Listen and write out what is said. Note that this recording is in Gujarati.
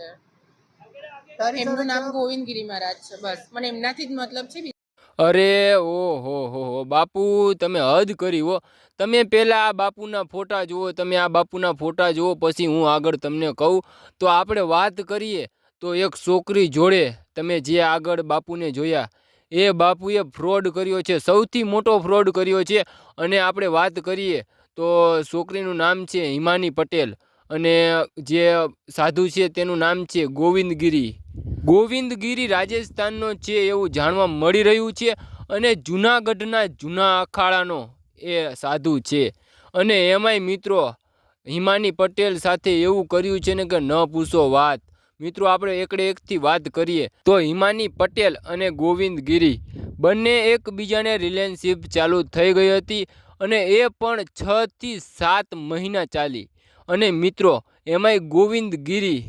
છે. એમનું નામ ગોવિંદગીરી મહારાજ છે બસ. મને એમનાથી જ મતલબ છે અરે ઓહો હો હો બાપુ તમે હદ કરી હો. તમે પહેલાં આ બાપુના ફોટા જુઓ તમે આ બાપુના ફોટા જુઓ પછી હું આગળ તમને કહું. તો આપણે વાત કરીએ તો એક છોકરી જોડે તમે જે આગળ બાપુને જોયા એ બાપુએ ફ્રોડ કર્યો છે સૌથી મોટો ફ્રોડ કર્યો છે. અને આપણે વાત કરીએ તો છોકરીનું નામ છે હિમાની પટેલ. અને જે સાધુ છે તેનું નામ છે ગોવિંદગીરી. ગોવિંદગીરી રાજસ્થાનનો છે એવું જાણવા મળી રહ્યું છે અને જૂનાગઢના જૂના અખાડાનો એ સાધુ છે. અને એમાંય મિત્રો હિમાની પટેલ સાથે એવું કર્યું છે ને કે ન પૂછો વાત. મિત્રો, આપણે એકડે એકથી વાત કરીએ. તો હિમાની પટેલ અને ગોવિંદ ગિરી બંને એકબીજાને રિલેશનશીપ ચાલુ થઈ ગઈ હતી અને એ પણ છથી સાત મહિના ચાલી. અને મિત્રો એમાંય ગોવિંદ ગિરી